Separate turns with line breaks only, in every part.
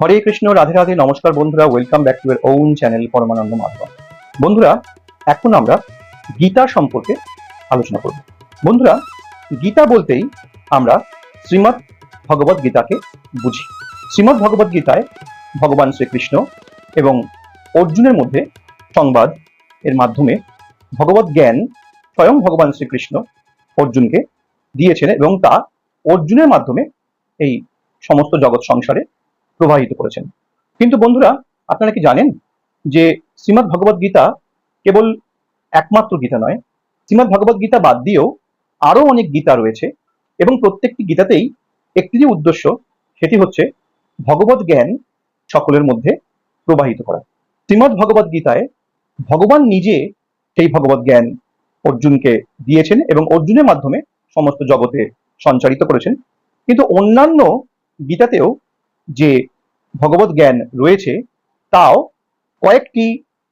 হরে কৃষ্ণ, রাধে রাধে, নমস্কার বন্ধুরা welcome back to our own channel Paramananda Madhav. বন্ধুরা, এখন আমরা গীতা সম্পর্কে আলোচনা করব। বন্ধুরা, গীতা বলতেই আমরা শ্রীমৎ ভগবত গীতাকে বুঝি। শ্রীমৎ ভগবত গীতায় ভগবান শ্রীকৃষ্ণ এবং অর্জুনের মধ্যে সংবাদ এর মাধ্যমে ভগবত জ্ঞান স্বয়ং ভগবান শ্রীকৃষ্ণ অর্জুনকে দিয়েছেন এবং তা অর্জুনের মাধ্যমে এই সমস্ত জগৎ সংসারে প্রবাহিত করেছেন। কিন্তু বন্ধুরা, আপনারা কি জানেন যে শ্রীমৎ ভগবত গীতা কেবল একমাত্র গীতা নয় শ্রীমৎ ভগবত গীতা বাদ দিয়েও আরও অনেক গীতা রয়েছে এবং প্রত্যেকটি গীতাতেই একটি যে উদ্দেশ্য, সেটি হচ্ছে ভগবত জ্ঞান সকলের মধ্যে প্রবাহিত করা। শ্রীমৎ ভগবত গীতায় ভগবান নিজে সেই ভগবত জ্ঞান অর্জুনকে দিয়েছেন এবং অর্জুনের মাধ্যমে সমস্ত জগতে সঞ্চারিত করেছেন। কিন্তু অন্যান্য গীতাতেও যে ভগবত জ্ঞান রয়েছে, তাও কয়েকটি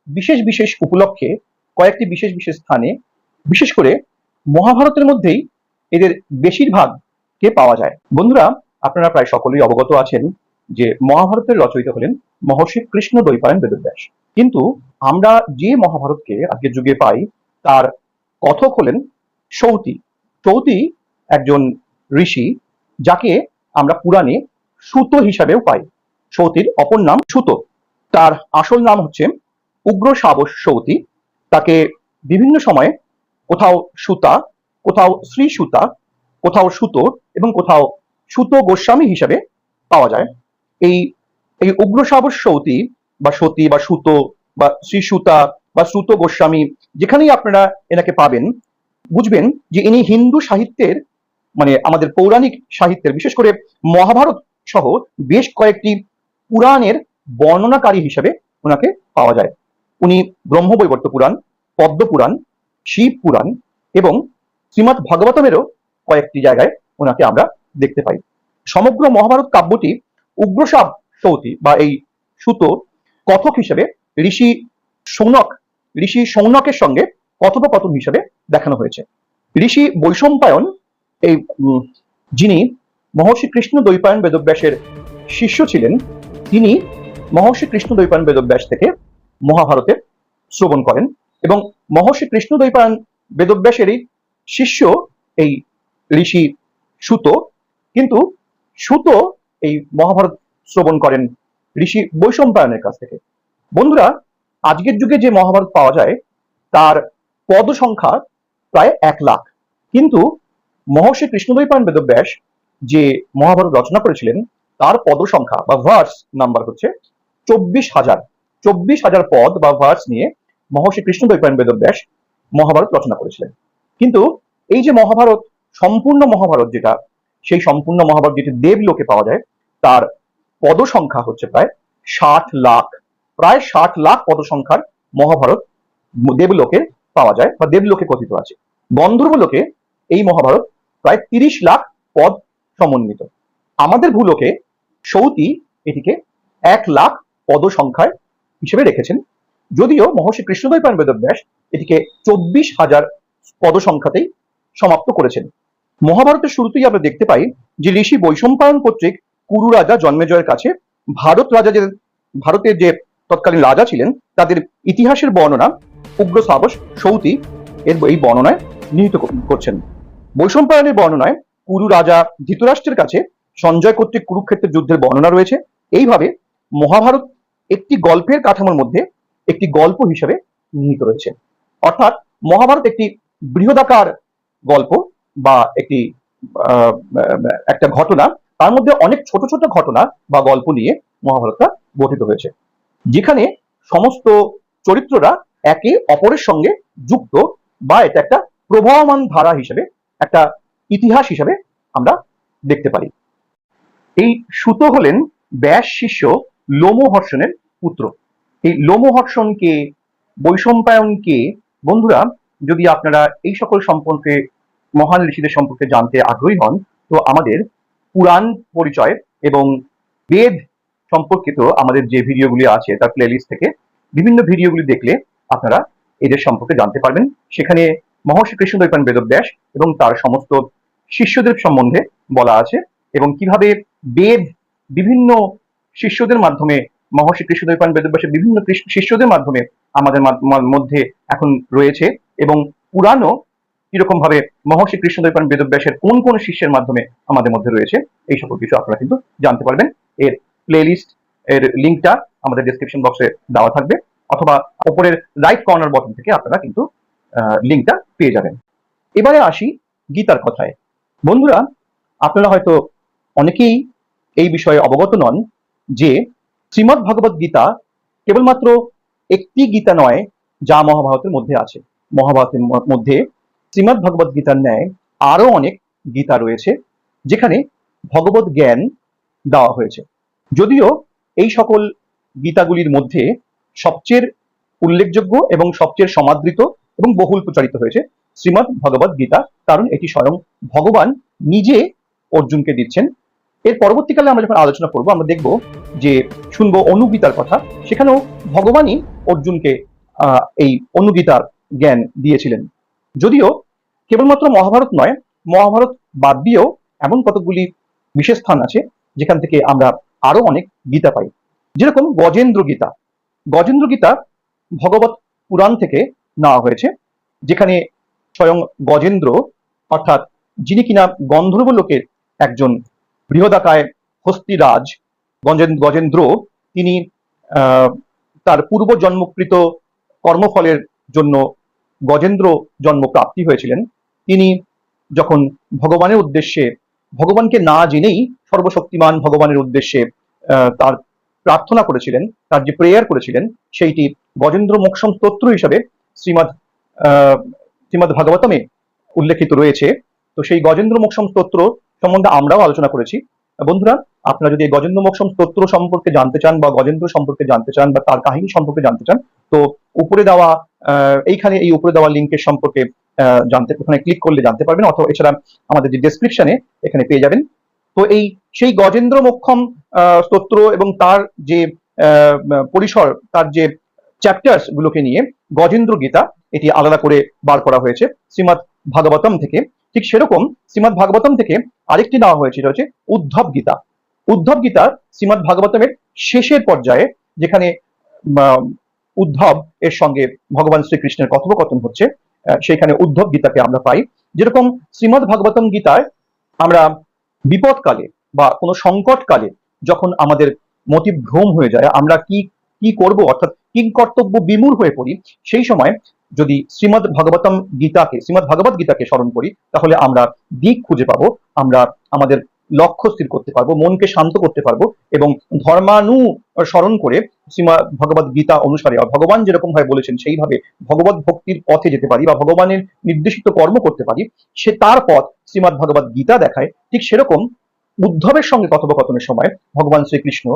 বিশেষ বিশেষ উপলক্ষে, কয়েকটি বিশেষ বিশেষ স্থানে, বিশেষ করে মহাভারতের মধ্যেই এদের বেশিরভাগকে পাওয়া যায়। বন্ধুরা, আপনারা প্রায় সকলেই অবগত আছেন যে মহাভারতের রচয়িতা হলেন মহর্ষি কৃষ্ণ দ্বৈপায়ন বেদব্যাস। কিন্তু আমরা যে মহাভারতকে আজকের যুগে পাই, তার কথক হলেন সৌতি। সৌতি একজন ঋষি, যাকে আমরা পুরাণে সুত হিসাবেও পাই। সৌতির অপর নাম সুত। তার আসল নাম হচ্ছে উগ্র সাবস সৌতি। তাকে বিভিন্ন সময়ে কোথাও সুতা, কোথাও শ্রী সুতা কোথাও সুতো এবং কোথাও সুতো গোস্বামী হিসাবে পাওয়া যায়। এই এই উগ্র সাবস সৌতি বা সতী বা সুতো বা শ্রী সুতা বা সুত গোস্বামী যেখানেই আপনারা এনাকে পাবেন, বুঝবেন যে ইনি হিন্দু সাহিত্যের মানে আমাদের পৌরাণিক সাহিত্যের, বিশেষ করে মহাভারত সহ বেশ কয়েকটি পুরাণের বর্ণনাকারী হিসেবে ওনাকে পাওয়া যায়। উনি ব্রহ্মবৈবর্ত পুরাণ, পদ্ম পুরাণ, শিব পুরাণ এবং শ্রীমৎ ভাগবতমেরও কয়েকটি জায়গায় ওনাকে আমরা দেখতে পাই। সমগ্র মহাভারত কাব্যটি উগ্রসাব সৌতি বা এই সুতো কথক হিসেবে ঋষি সৌনক, ঋষি সৌনকের সঙ্গে কথোপকথন হিসেবে দেখানো হয়েছে। ঋষি বৈষম্পায়ন এই যিনি মহর্ষি কৃষ্ণ দ্বৈপায়ন বেদব্যাসের শিষ্য ছিলেন। তিনি মহর্ষি কৃষ্ণ দৈপায়ন বেদব্যাস থেকে মহাভারতের শ্রবণ করেন এবং মহর্ষি কৃষ্ণ দ্বৈপায়ন বেদব্যাসেরই শিষ্য এই ঋষি সুত। কিন্তু সুত এই মহাভারত শ্রবণ করেন ঋষি বৈষম্পায়নের কাছ থেকে। বন্ধুরা, আজকের যুগে যে মহাভারত পাওয়া যায়, তার পদ সংখ্যা প্রায় এক লাখ। কিন্তু মহর্ষি কৃষ্ণদ্বৈপায়ন বেদব্যাস যে মহাভারত রচনা করেছিলেন, তার পদ সংখ্যা বা ভার্স নাম্বার হচ্ছে চব্বিশ হাজার। চব্বিশ হাজার পদ বা ভার্স নিয়ে মহর্ষি কৃষ্ণদ্বৈপায়ন বেদব্যাস মহাভারত রচনা করেছিলেন। কিন্তু এই যে মহাভারত, সম্পূর্ণ মহাভারত যেটা, সেই সম্পূর্ণ মহাভারত যেটি দেবলোকে পাওয়া যায়, তার পদ সংখ্যা হচ্ছে প্রায় ষাট লাখ। প্রায় ষাট লাখ পদ সংখ্যার মহাভারত দেবলোকে পাওয়া যায় বা দেবলোকে কথিত আছে। গন্ধর্বলোকে এই মহাভারত প্রায় তিরিশ লাখ পদ সমন্বিত। আমাদের ভূলোকে সৌতি এটিকে এক লাখ পদ সংখ্যায় হিসেবে রেখেছেন। যদিও মহর্ষি কৃষ্ণদ্বৈপায়ন বেদব্যাস এটিকে চব্বিশ হাজার পদ সংখ্যাতেই সমাপ্ত করেছেন। মহাভারতের শুরুতেই আমরা দেখতে পাই যে ঋষি বৈষম্পায়ন কর্তৃক কুরু রাজা জন্মেজয়ের কাছে ভারত রাজা যে ভারতের যে তৎকালীন রাজা ছিলেন, তাদের ইতিহাসের বর্ণনা উগ্র সাবস সৌতি এর এই বর্ণনায় নিহিত করছেন। বৈষম্পায়নের বর্ণনায় কুরু রাজা ধৃতরাষ্ট্রের কাছে সঞ্জয় কর্তৃক কুরুক্ষেত্রের যুদ্ধের বর্ণনা রয়েছে। এইভাবে মহাভারত একটি গল্পের কাঠামোর মধ্যে একটি গল্প হিসেবে নিহিত রয়েছে। অর্থাৎ মহাভারত একটি বৃহদাকার গল্প বা একটি একটা ঘটনা। তার মধ্যে অনেক ছোট ছোট ঘটনা বা গল্প নিয়ে মহাভারতটা গঠিত হয়েছে। যেখানে সমস্ত চরিত্ররা একে অপরের সঙ্গে যুক্ত বা এটা একটা প্রবাহমান ধারা হিসেবে একটা ইতিহাস হিসেবে আমরা দেখতে পারি। এই সুত হলেন ব্যাস শিষ্য লোমহর্ষণের পুত্র। এই লোমহর্ষণকে, বৈষম্পায়নকে, বন্ধুরা, যদি আপনারা এই সকল সম্পর্কে, মহান ঋষিদের সম্পর্কে জানতে আগ্রহী হন, তো আমাদের পুরাণ পরিচয় এবং বেদ সম্পর্কিত আমাদের যে ভিডিওগুলি আছে, তার প্লেলিস্ট থেকে বিভিন্ন ভিডিওগুলি দেখলে আপনারা এদের সম্পর্কে জানতে পারবেন। সেখানে মহর্ষি কৃষ্ণদ্বৈপায়ন বেদব্যাস এবং তার সমস্ত শিষ্যদের সম্বন্ধে বলা আছে এবং কীভাবে বেদ বিভিন্ন শিষ্যদের মাধ্যমে, মহর্ষি কৃষ্ণদেব বেদব্যাসের বিভিন্ন শিষ্যদের মাধ্যমে আমাদের মাধ- মধ্যে এখন রয়েছে এবং পুরানো কীরকম ভাবে মহর্ষি কৃষ্ণদেব বেদব্যাসের কোন কোন শিষ্যের মাধ্যমে আমাদের মধ্যে রয়েছে, এই সকল কিছু আপনারা কিন্তু জানতে পারবেন। এর প্লেলিস্ট এর লিঙ্কটা আমাদের ডিসক্রিপশন বক্সে দেওয়া থাকবে অথবা ওপরের রাইট কর্নার বটন থেকে আপনারা কিন্তু লিঙ্কটা পেয়ে যাবেন। এবারে আসি গীতার কথায়। বন্ধুরা, আপনারা হয়তো অনেকেই এই বিষয়ে অবগত নন যে শ্রীমৎ ভগবত গীতা কেবলমাত্র একটি গীতা নয়, যা মহাভারতের মধ্যে আছে। মহাভারতের মধ্যে শ্রীমদ্ ভগবত গীতার ন্যায় আরও অনেক গীতা রয়েছে, যেখানে ভগবত জ্ঞান দেওয়া হয়েছে। যদিও এই সকল গীতাগুলির মধ্যে সবচেয়ে উল্লেখযোগ্য এবং সবচেয়ে সমাদৃত এবং বহুল প্রচারিত হয়েছে শ্রীমদ্ ভগবত গীতা, কারণ এটি স্বয়ং ভগবান নিজে অর্জুনকে দিচ্ছেন। এর পরবর্তীকালে আমরা যখন আলোচনা করব, আমরা দেখব যে শুনব অনুগীতার কথা। সেখানেও ভগবানই অর্জুনকে এই অনুগীতার জ্ঞান দিয়েছিলেন। যদিও কেবলমাত্র মহাভারত নয়, মহাভারত বাদ দিয়েও এমন কতগুলি বিশেষ স্থান আছে, যেখান থেকে আমরা আরও অনেক গীতা পাই। যেরকম গজেন্দ্র গীতা। গজেন্দ্র গীতা ভগবত পুরাণ থেকে নেওয়া হয়েছে, যেখানে স্বয়ং গজেন্দ্র, অর্থাৎ যিনি কিনা গন্ধর্ব লোকের একজন বৃহদাকায় হস্তিরাজ গজেন- গজেন্দ্র, তিনি তার পূর্ব জন্মকৃত কর্মফলের জন্য গজেন্দ্র জন্ম প্রাপ্তি হয়েছিলেন। তিনি যখন ভগবানের উদ্দেশ্যে, ভগবানকে না জেনেই সর্বশক্তিমান ভগবানের উদ্দেশ্যে তার প্রার্থনা করেছিলেন, তার যে প্রেয়ার করেছিলেন, সেইটি গজেন্দ্র মোক্ষম স্তোত্র হিসাবে শ্রীমদ শ্রীমদ ভাগবতমে উল্লেখিত রয়েছে। তো সেই গজেন্দ্র মোক্ষম স্তোত্র সম্বন্ধে আমরাও আলোচনা করেছি। বন্ধুরা, আপনারা যদি গজেন্দ্র মোক্ষম স্তোত্র সম্পর্কে জানতে চান বা গজেন্দ্র সম্পর্কে জানতে চান বা তার কাহিনী সম্পর্কে জানতে চান, তো উপরে দেওয়া এইখানে এই উপরে দেওয়া লিঙ্কের সম্পর্কে জানতে, ওখানে ক্লিক করলে জানতে পারবেন অথবা এছাড়া আমাদের যে ডেসক্রিপশনে এখানে পেয়ে যাবেন। তো এই সেই গজেন্দ্র মোক্ষম স্তোত্র এবং তার যে পরিসর, তার যে চ্যাপ্টার্স গুলোকে নিয়ে গজেন্দ্র গীতা এটি আলাদা করে বার করা হয়েছে, শ্রীমৎ ভাগবতম থেকে। ঠিক সেরকম শ্রীমৎ ভাগবতম থেকে আরেকটি নেওয়া হয়েছিল হচ্ছে উদ্ধব গীতা। উদ্ধব গীতা শ্রীমৎ ভাগবতমের শেষের পর্যায়ে যেখানে উদ্ধব এর সঙ্গে ভগবান শ্রীকৃষ্ণের কথোপকথন হচ্ছে সেখানে উদ্ধব গীতাকে আমরা পাই। যেরকম শ্রীমৎ ভাগবতম গীতায় আমরা বিপদকালে বা কোনো সংকটকালে যখন আমাদের মতিভ্রম হয়ে যায়, আমরা কি কি করব? অর্থাৎ কি কর্তব্য বিমূর হয়ে পড়ি, সেই সময় যদি শ্রীমদ ভাগবতম গীতাকে, শ্রীমদ ভাগবত গীতাকে স্মরণ করি, তাহলে আমরা দিক খুঁজে পাবো, আমরা আমাদের লক্ষ্য স্থির করতে পারব, মনকে শান্ত করতে পারব এবং ধর্মানু স্মরণ করে শ্রীমদ ভগবত গীতা অনুসারে ভগবান যেরকম ভাবে বলেছেন, সেইভাবে ভগবত ভক্তির পথে যেতে পারি বা ভগবানের নির্দেশিত কর্ম করতে পারি, সে তার পথ শ্রীমদ ভগবত গীতা দেখায়। ঠিক সেরকম উদ্ধবের সঙ্গে কথোপকথনের সময় ভগবান শ্রীকৃষ্ণ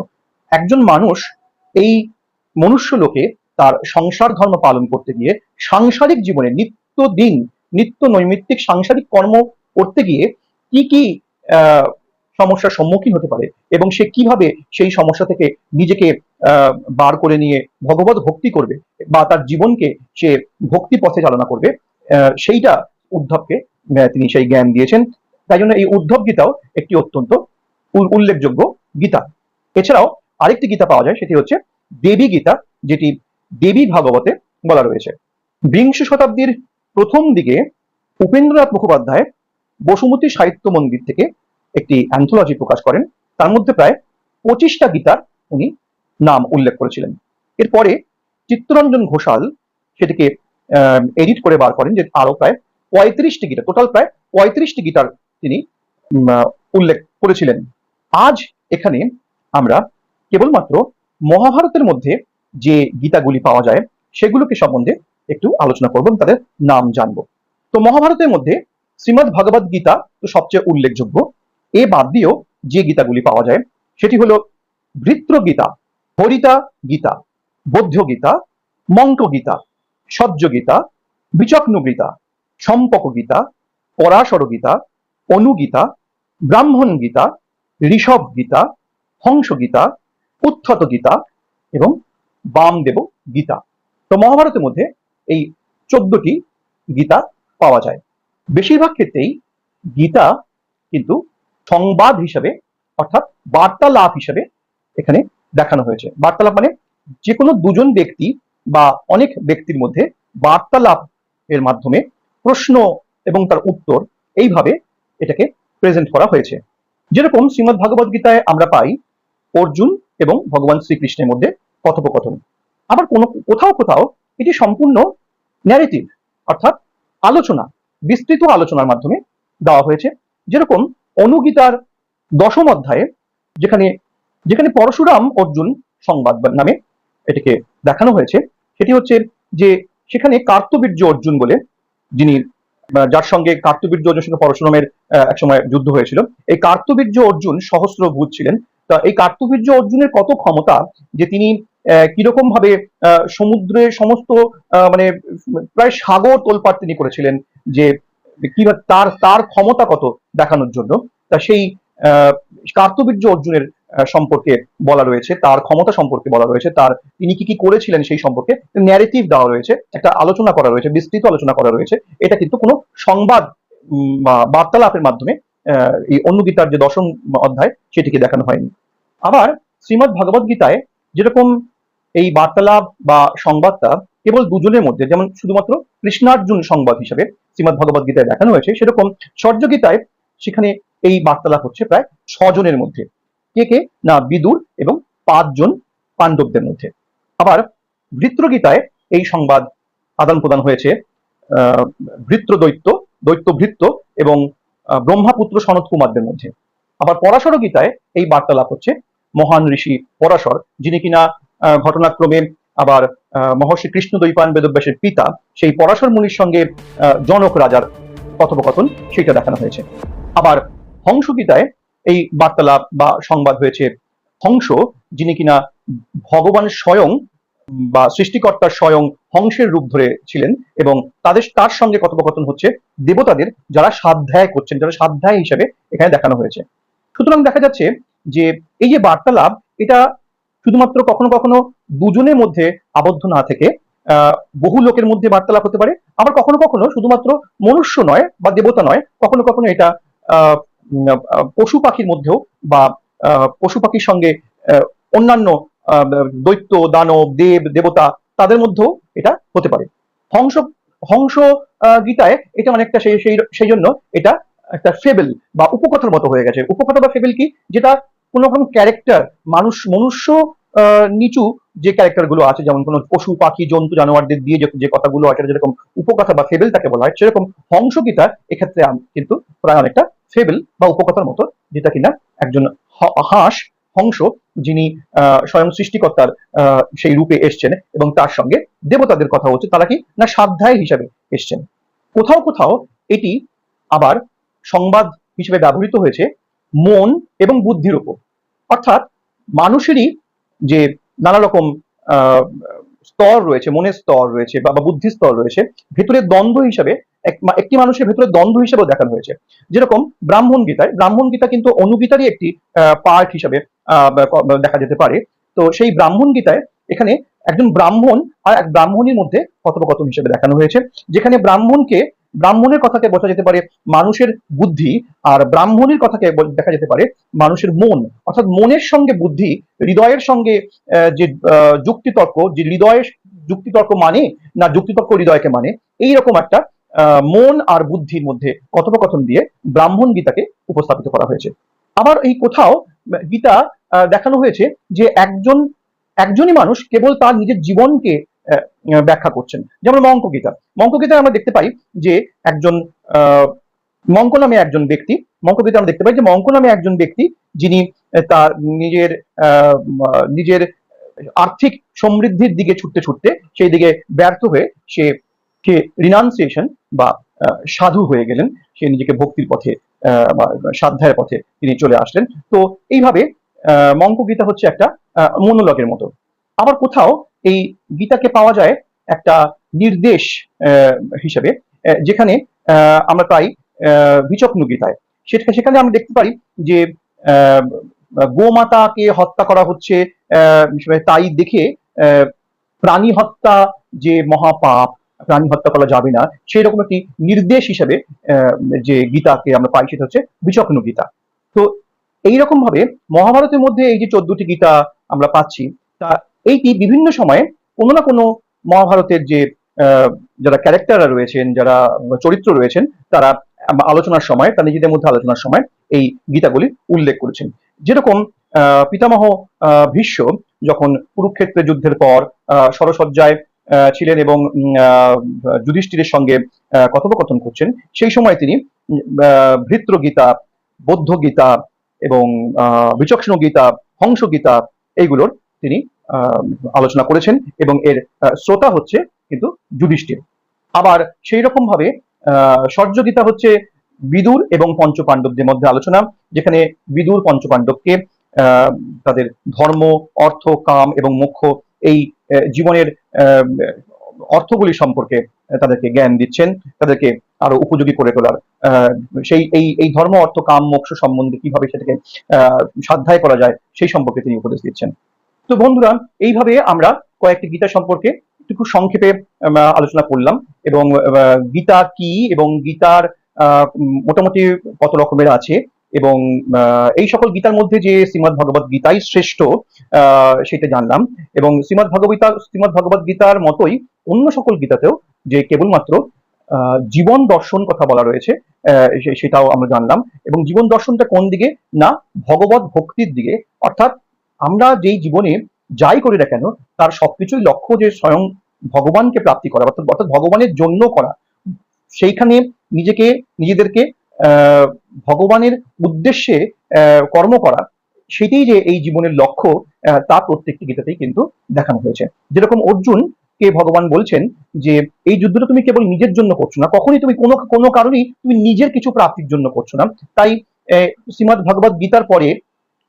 একজন মানুষ এই মনুষ্য লোকে তার সংসার ধর্ম পালন করতে গিয়ে সাংসারিক জীবনে নিত্য দিন, নিত্য নৈমিত্তিক সাংসারিক কর্ম করতে গিয়ে কি কি সমস্যার সম্মুখীন হতে পারে এবং সে কীভাবে সেই সমস্যা থেকে নিজেকে বার করে নিয়ে ভগবত ভক্তি করবে বা তার জীবনকে সে ভক্তি পথে চালনা করবে সেইটা উদ্ধবকে তিনি সেই জ্ঞান দিয়েছেন। তাই জন্য এই উদ্ধব গীতাও একটি অত্যন্ত উল- উল্লেখযোগ্য গীতা। এছাড়াও আরেকটি গীতা পাওয়া যায়, সেটি হচ্ছে দেবী গীতা, যেটি দেবী ভাগবতে বলা রয়েছে। বিংশ শতাব্দীর প্রথম দিকে উপেন্দ্রনাথ মুখোপাধ্যায় বসুমতী সাহিত্য মন্দির থেকে একটি অ্যান্থোলজি প্রকাশ করেন। তার মধ্যে প্রায় পঁচিশটা গীতার উনি নাম উল্লেখ করেছিলেন। এরপরে চিত্তরঞ্জন ঘোষাল সেটিকে এডিট করে বার করেন, যে আরও প্রায় পঁয়ত্রিশটি গীতা টোটাল প্রায় পঁয়ত্রিশটি গীতার তিনি উল্লেখ করেছিলেন। আজ এখানে আমরা কেবলমাত্র মহাভারতের মধ্যে যে গীতাগুলি পাওয়া যায়, সেগুলোকে সম্বন্ধে একটু আলোচনা করব তাদের নাম জানব। তো মহাভারতের মধ্যে শ্রীমদ্ ভগবত গীতা তো সবচেয়ে উল্লেখযোগ্য। এ বাদ দিয়েও যে গীতাগুলি পাওয়া যায়, সেটি হলো বৃত্র গীতা, হরিতা গীতা, বৌদ্ধ গীতা মঙ্ক গীতা সহ্য গীতা বিচক্ন গীতা, সম্পক গীতা, পরাশর গীতা অনুগীতা ব্রাহ্মণ গীতা, ঋষভ গীতা, হংস গীতা উত্থত গীতা এবং বামদেব গীতা। তো মহাভারতের মধ্যে এই চোদ্দটি গীতা পাওয়া যায়। বেশিরভাগ ক্ষেত্রেই গীতা কিন্তু সংবাদ হিসাবে অর্থাৎ বার্তালাপ হিসেবে এখানে দেখানো হয়েছে। বার্তালাপ মানে যে কোনো দুজন ব্যক্তি বা অনেক ব্যক্তির মধ্যে বার্তালাপ এর মাধ্যমে প্রশ্ন এবং তার উত্তর এইভাবে এটাকে প্রেজেন্ট করা হয়েছে। যেরকম শ্রীমদ ভাগবত গীতায় আমরা পাই, অর্জুন এবং ভগবান শ্রীকৃষ্ণের মধ্যে কথোপকথন। আবার কোনো, কোথাও কোথাও এটি সম্পূর্ণ ন্যারেটিভ অর্থাৎ আলোচনা, বিস্তৃত আলোচনার মাধ্যমে দেওয়া হয়েছে। যেরকম অনুগীতার দশম অধ্যায়ে যেখানে যেখানে পরশুরাম অর্জুন সংবাদ নামে এটিকে দেখানো হয়েছে, সেটি হচ্ছে যে সেখানে কার্তবীর্য অর্জুন বলে যিনি যার সঙ্গে কার্তবীর্য অর্জুনের সঙ্গে পরশুরামের একসময় যুদ্ধ হয়েছিল, এই কার্তবীর্য অর্জুন সহস্র ভূত ছিলেন। তা এই কার্তবীর্য অর্জুনের কত ক্ষমতা যে তিনি কীরকম ভাবে সমুদ্রের সমস্ত মানে প্রায় সাগর তোলপাড় তিনি করেছিলেন যে কি তার তার ক্ষমতা কত দেখানোর জন্য। তা সেই কার্তবীর্য অর্জুনের সম্পর্কে বলা রয়েছে, তার ক্ষমতা সম্পর্কে বলা রয়েছে, তার তিনি কি কি করেছিলেন সেই সম্পর্কে ন্যারেটিভ দেওয়া রয়েছে, একটা আলোচনা করা রয়েছে, বিস্তৃত আলোচনা করা রয়েছে। এটা কিন্তু কোনো সংবাদ বা বার্তালাপের মাধ্যমে এই অন্য গীতার যে দশম অধ্যায় সেটিকে দেখানো হয়নি। আবার শ্রীমদ ভগবত গীতায় যেরকম এই বার্তালাপ বা সংবাদটা কেবল দুজনের মধ্যে যেমন শুধুমাত্র কৃষ্ণার্জুন সংবাদ হিসেবে শ্রীমদ ভগবত গীতায় দেখানো হয়েছে সেরকম সর্য গীতায় সেখানে এই বার্তালাপ হচ্ছে প্রায় ছজনের মধ্যে। কে কে? না বিদুর এবং পাঁচজন পাণ্ডবদের মধ্যে। আবার বৃত্রগীতায় এই সংবাদ আদান প্রদান হয়েছে আহ, ভৃত্র দৈত্য দৈত্য ভৃত্য এবং ব্রহ্মাপুত্র সনত কুমারদের মধ্যে। আবার পরাশর গীতায় এই বার্তালাপ হচ্ছে, মহান ঋষি পরাশর, যিনি কিনা ঘটনাক্রমে আবার মহর্ষি কৃষ্ণ দৈপায়ন বেদব্যাসের পিতা, সেই পরাশর মুনির সঙ্গে জনক রাজার কথোপকথন সেটা দেখানো হয়েছে। আবার হংস গীতায় এই বার্তালাপ বা সংবাদ হয়েছে, হংস যিনি কিনা ভগবান স্বয়ং বা সৃষ্টিকর্তার স্বয়ং হংসের রূপ ধরে ছিলেন এবং তাদের, তার সঙ্গে কথোপকথন হচ্ছে দেবতাদের যারা সাধ্যায় করছেন, যারা সাধ্যায় হিসেবে এখানে দেখানো হয়েছে। সুতরাং দেখা যাচ্ছে যে এই যে বার্তালাপ, এটা শুধুমাত্র কখনো কখনো দুজনের মধ্যে আবদ্ধ না থেকে বহু লোকের মধ্যে বার্তালাপ হতে পারে। আবার কখনো কখনো শুধুমাত্র মনুষ্য নয় বা দেবতা নয়, কখনো কখনো এটা পশু পাখির মধ্যেও বা পশু পাখির সঙ্গে অন্যান্য দৈত্য, দানব, দেব, দেবতা, তাদের মধ্যেও এটা হতে পারে। হংস হংস গীতায় এটা অনেকটা সেই সেই জন্য এটা একটা ফেবেল বা উপকথার মতো হয়ে গেছে। উপকথা বা ফেবেল কি? যেটা কোন রকম ক্যারেক্টার মানুষ, মনুষ্য নিচু যে ক্যারেক্টারগুলো আছে, যেমন কোনো পশু, পাখি, জন্তু, জানোয়ারদের দিয়ে যে- কথাগুলো আছে যেরকম উপকথা বা ফেবেল তাকে বলা হয়, সেরকম হংস গীতা এক্ষেত্রে কিন্তু প্রায় অনেকটা ফেবেল বা উপকথার মতো, যেটা কিনা একজন হাঁস হংস যিনি স্বয়ং সৃষ্টিকর্তার সেই রূপে এসছেন এবং তার সঙ্গে দেবতাদের কথা হচ্ছে, তারা কি না সাধ্যায় হিসাবে এসছেন। কোথাও কোথাও এটি আবার সংবাদ হিসেবে ব্যবহৃত হয়েছে মন এবং বুদ্ধির উপর। অর্থাৎ মানুষেরই যে নানা রকম স্তর রয়েছে, মনের স্তর রয়েছে বা বা বুদ্ধির স্তর রয়েছে ভেতরের দ্বন্দ্ব হিসাবে একটি মানুষের ভেতরে দ্বন্দ্ব হিসেবেও দেখানো হয়েছে। যেরকম ব্রাহ্মণ গীতায়, ব্রাহ্মণ গীতা কিন্তু অনুগীতারই একটি পার্ট হিসাবে দেখা যেতে পারে। তো সেই ব্রাহ্মণ গীতায় এখানে একজন ব্রাহ্মণ আর এক ব্রাহ্মণীর মধ্যে কথোপকথন হিসেবে দেখানো হয়েছে। যেখানে ব্রাহ্মণকে, ব্রাহ্মণের কথাকে বোঝা যেতে পারে মানুষের বুদ্ধি আর ব্রাহ্মণীর কথাকে দেখা যেতে পারে মানুষের মন। অর্থাৎ মনের সঙ্গে বুদ্ধি, হৃদয়ের সঙ্গে যে যুক্তিতর্ক, যে হৃদয়ের যুক্তিতর্ক মানে না যুক্তিতর্ক হৃদয়কে মানে এইরকম একটা মন আর বুদ্ধির মধ্যে কথোপকথন দিয়ে ব্রাহ্মণ গীতাকে উপস্থাপিত করা হয়েছে। আবার এই কোথাও গীতা দেখানো হয়েছে যে একজন, একজনই মানুষ কেবল তার নিজের জীবনকে ব্যাখ্যা করছেন। যেমন মঙ্ক গীতা। মঙ্ক গীতায় আমরা দেখতে পাই যে একজন মঙ্ক নামে একজন ব্যক্তি, মঙ্ক গীতা আমরা দেখতে পাই যে মঙ্ক নামে একজন ব্যক্তি যিনি তার নিজের নিজের আর্থিক সমৃদ্ধির দিকে ছুটতে ছুটতে সেই দিকে ব্যর্থ হয়ে সে সে রিনাউন্সিয়েশন বা সাধু হয়ে গেলেন সে নিজেকে ভক্তির পথে সাধ্যায়ের পথে তিনি চলে আসলেন। তো এইভাবে মঙ্ক গীতা হচ্ছে একটা মনোলগের মতো। আবার কোথাও এই গীতাকে পাওয়া যায় একটা নির্দেশ হিসেবে যেখানে আমরা আহ, বিচক্ষণ গীতায়। সেটা সেখানে আমরা দেখতে পারি যে গোমাতাকে হত্যা করা হচ্ছে তাই দেখে প্রাণী হত্যা যে মহাপাপ প্রাণী হত্যা করা যাবে না। সেই রকম একটি নির্দেশ হিসেবে যে গীতাকে আমরা পাই সেটা হচ্ছে বিচক্ষণ গীতা। তো এইরকম ভাবে মহাভারতের মধ্যে এই যে চোদ্দটি গীতা আমরা পাচ্ছি, তা এইটি বিভিন্ন সময়ে কোনো না কোনো মহাভারতের যে যারা ক্যারেক্টাররা রয়েছেন, যারা চরিত্র রয়েছেন, তারা আলোচনার সময় তার নিজেদের মধ্যে আলোচনার সময় এই গীতাগুলি উল্লেখ করেছেন। যেরকম পিতামহ ভীষ্ম যখন কুরুক্ষেত্রে যুদ্ধের পর সরসজ্জায় ছিলেন এবং যুধিষ্ঠিরের সঙ্গে কথোপকথন করছেন। সেই সময় তিনি ভৃত্র গীতা বৌদ্ধ গীতা এবং বিচক্ষণ গীতা হংস গীতা এইগুলোর তিনি আলোচনা করেছেন এবং এর শ্রোতা হচ্ছে কিন্তু যুধিষ্ঠির। আবার সেই রকম ভাবে সর্য গীতা হচ্ছে বিদুর এবং পঞ্চপাণ্ডবদের মধ্যে আলোচনা, যেখানে বিদুর, পঞ্চপাণ্ডবকে তাদের ধর্ম, অর্থ, কাম এবং মোক্ষ এই জীবনের অর্থগুলি সম্পর্কে তাদেরকে জ্ঞান দিচ্ছেন, তাদেরকে আরও উপযোগী করে তোলার সেই, এই এই ধর্ম, অর্থ, কাম, মোক্ষ সম্বন্ধে কীভাবে সেটাকে সাধ্যায় করা যায়, সেই সম্পর্কে তিনি উপদেশ দিচ্ছেন। তো বন্ধুরা, এইভাবে আমরা কয়েকটি গীতা সম্পর্কে একটু সংক্ষেপে আলোচনা করলাম এবং গীতা কি এবং গীতার মোটামুটি কত রকমের আছে এবং এই সকল গীতার মধ্যে যে শ্রীমদ ভগবত গীতাই শ্রেষ্ঠ সেটা জানলাম। এবং শ্রীমদ ভগবতা, শ্রীমদ ভগবত গীতার মতোই অন্য সকল গীতাতেও যে কেবলমাত্র জীবন দর্শন কথা বলা রয়েছে সেটাও আমরা জানলাম। এবং জীবন দর্শনটা কোন দিকে? না, ভগবত ভক্তির দিকে। অর্থাৎ আমরা যেই জীবনে যাই করি না কেন, তার সবকিছুই লক্ষ্য যে স্বয়ং ভগবানকে প্রাপ্তি করা, অর্থাৎ অর্থাৎ ভগবানের জন্য করা। সেইখানে নিজেকে, নিজেদেরকে ভগবানের উদ্দেশ্যে কর্ম করা, সেটাই যে এই জীবনের লক্ষ্য তা প্রত্যেকটি গীতাতেই কিন্তু দেখানো হয়েছে। যেরকম অর্জুন কে ভগবান বলছেন যে, এই যুদ্ধটা তুমি কেবল নিজের জন্য করছ না, কখনই তুমি কোনো কোনো কারণেই তুমি নিজের কিছু প্রাপ্তির জন্য করছ না। তাই শ্রীমদ ভগবত গীতার পরে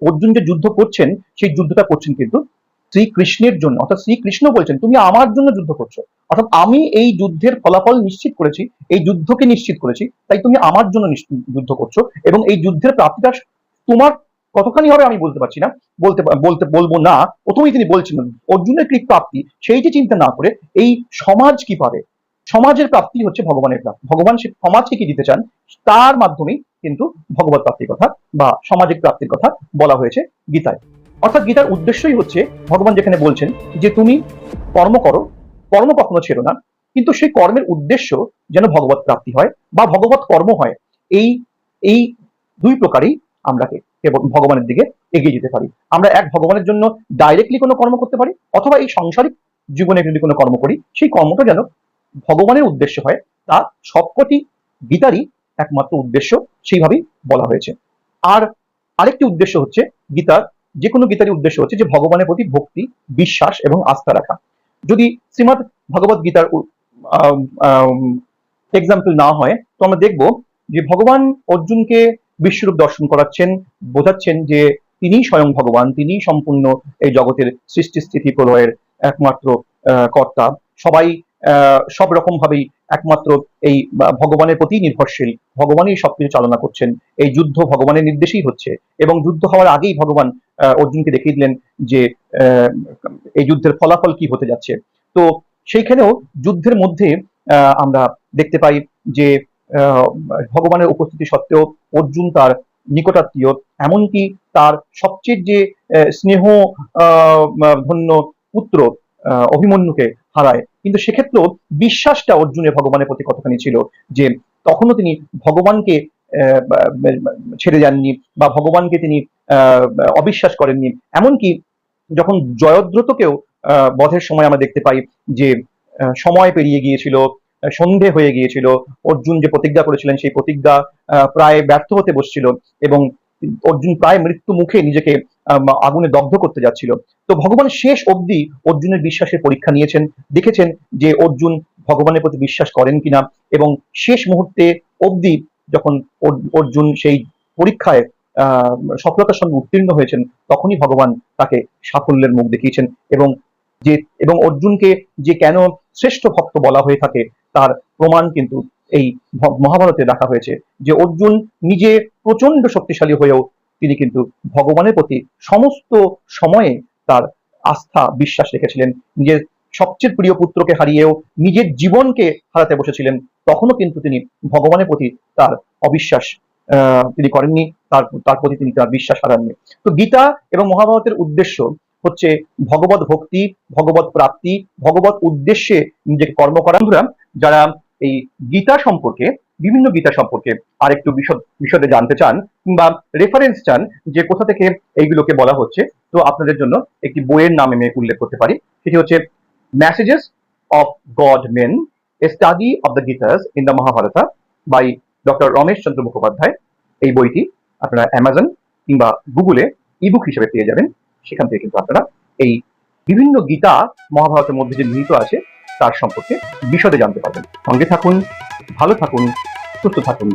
অর্জুন যে যুদ্ধ করছেন, সেই যুদ্ধটা করছেন কিন্তু শ্রীকৃষ্ণের জন্য, অর্থাৎ শ্রীকৃষ্ণ বলছেন, তুমি আমার জন্য যুদ্ধ করছ। অর্থাৎ আমি এই যুদ্ধের ফলাফল নিশ্চিত করেছি, এই যুদ্ধকে নিশ্চিত করেছি, তাই তুমি আমার জন্য যুদ্ধ করছ এবং এই যুদ্ধের প্রাপ্তিটা তোমার কতখানি হবে আমি বলতে পারছি না। বলতে বলতে বলব না, প্রথমেই তিনি বলছেন অর্জুনের কি প্রাপ্তি সেইটি চিন্তা না করে এই সমাজ কি পাবে? সমাজের প্রাপ্তি হচ্ছে ভগবানের প্রাপ্তি। ভগবান সে, সমাজকে কি দিতে চান? তার মাধ্যমেই কিন্তু ভগবত প্রাপ্তির কথা বা সামাজিক প্রাপ্তির কথা বলা হয়েছে গীতায়। অর্থাৎ গীতার উদ্দেশ্যই হচ্ছে ভগবান যেখানে বলছেন যে তুমি কর্ম করো, কর্ম কখনো ছেড়ো না, কিন্তু সেই কর্মের উদ্দেশ্য যেন ভগবত প্রাপ্তি হয় বা ভগবত কর্ম হয়, এই এই দুই প্রকারই আমরা ভগবানের দিকে এগিয়ে যেতে পারি। আমরা এক ভগবানের জন্য ডাইরেক্টলি কোনো কর্ম করতে পারি, অথবা এই সাংসারিক জীবনে যদি কোনো কর্ম করি, সেই কর্মটা যেন ভগবানের উদ্দেশ্য হয়, তা সবকটি গীতারই একমাত্র উদ্দেশ্য, সেইভাবেই বলা হয়েছে। আর আরেকটি উদ্দেশ্য হচ্ছে গীতার যে কোনো গীতারই উদ্দেশ্য হচ্ছে যে ভগবানের প্রতি ভক্তি, বিশ্বাস এবং আস্থা রাখা। যদি শ্রীমদ ভগবত গীতার এক্সাম্পল না হয়, তো আমরা দেখব যে ভগবান অর্জুনকে বিশ্বরূপ দর্শন করাচ্ছেন, বোঝাচ্ছেন যে তিনি স্বয়ং ভগবান তিনি সম্পূর্ণ এই জগতের সৃষ্টি স্থিতি প্রলয়ের একমাত্র কর্তা। সবাই সব রকম ভাবেই একমাত্র এই ভগবানের প্রতি নির্ভরশীল। ভগবানই সবকিছু চালনা করছেন। এই যুদ্ধ ভগবানের নির্দেশেই হচ্ছে এবং যুদ্ধ হওয়ার আগেই ভগবান অর্জুনকে দেখিয়ে দিলেন যে এই যুদ্ধের ফলাফল কি হতে যাচ্ছে। তো সেইখানেও যুদ্ধের মধ্যে আমরা দেখতে পাই যে ভগবানের উপস্থিতি সত্ত্বেও অর্জুন তার নিকটাত্মীয়, এমনকি তার সবচেয়ে যে স্নেহ ধন্য পুত্র অভিমন্যুকে হারায়। কিন্তু সেক্ষেত্রেও বিশ্বাসটা অর্জুনের ভগবানের প্রতি কতখানি ছিল যে, তখনও তিনি ভগবানকে ছেড়ে যাননি বা ভগবানকে তিনি অবিশ্বাস করেননি। এমনকি যখন জয়দ্রতকেও বধের সময় আমরা দেখতে পাই যে সময় পেরিয়ে গিয়েছিল সন্ধে হয়ে গিয়েছিল, অর্জুন যে প্রতিজ্ঞা করেছিলেন সেই প্রতিজ্ঞা প্রায় ব্যর্থ হতে বসছিল এবং অর্জুন প্রায় মৃত্যু মুখে নিজেকে আগুনে দগ্ধ করতে যাচ্ছিল। তো ভগবান শেষ অবধি অর্জুনের বিশ্বাসের পরীক্ষা নিয়েছেন, দেখেছেন যে অর্জুন ভগবানের প্রতি বিশ্বাস করেন কিনা এবং শেষ মুহূর্তে অবধি যখন অর্জুন সেই পরীক্ষায় সফলতার সঙ্গে উত্তীর্ণ হয়েছেন, তখনই ভগবান তাকে সাফল্যের মুখ দেখিয়েছেন এবং যে, এবং অর্জুনকে যে কেন শ্রেষ্ঠ ভক্ত বলা হয়ে থাকে, তার প্রমাণ কিন্তু এই মহাভারতে রাখা হয়েছে যে অর্জুন নিজে প্রচণ্ড শক্তিশালী হয়েও তিনি কিন্তু ভগবানের প্রতি সমস্ত সময়ে তার আস্থা, বিশ্বাস রেখেছিলেন। নিজের সবচেয়ে প্রিয় পুত্রকে হারিয়েও নিজের জীবনকে হারাতে বসেছিলেন, তখনও কিন্তু তিনি ভগবানের প্রতি তার অবিশ্বাস তিনি করেননি, তার তার প্রতি তিনি তার বিশ্বাস হারাননি। তো গীতা এবং মহাভারতের উদ্দেশ্য হচ্ছে ভগবত ভক্তি, ভগবত প্রাপ্তি, ভগবত উদ্দেশ্যে নিজেকে কর্ম করা। যারা এই গীতা সম্পর্কে, বিভিন্ন গীতা সম্পর্কে আরেকটু বিশদ, বিশদে জানতে চান কিংবা রেফারেন্স চান যে কোথা থেকে এইগুলোকে বলা হচ্ছে, তো আপনাদের জন্য একটি বইয়ের নাম আমি উল্লেখ করতে পারি। সেটি হচ্ছে messages of god men a study of the Gitas in the Mahabharata by doctor Ramesh Chandra Mukhopadhyay এই বইটি আপনারা অ্যামাজন কিংবা গুগলে ইবুক হিসেবে পেয়ে যাবেন। সেখান থেকে কিন্তু আপনারা এই বিভিন্ন গীতা মহাভারতের মধ্যে যে নিহিত আছে, তার সম্পর্কে বিশদে জানতে পারবেন। সঙ্গে থাকুন, ভালো থাকুন, সুস্থ থাকুন।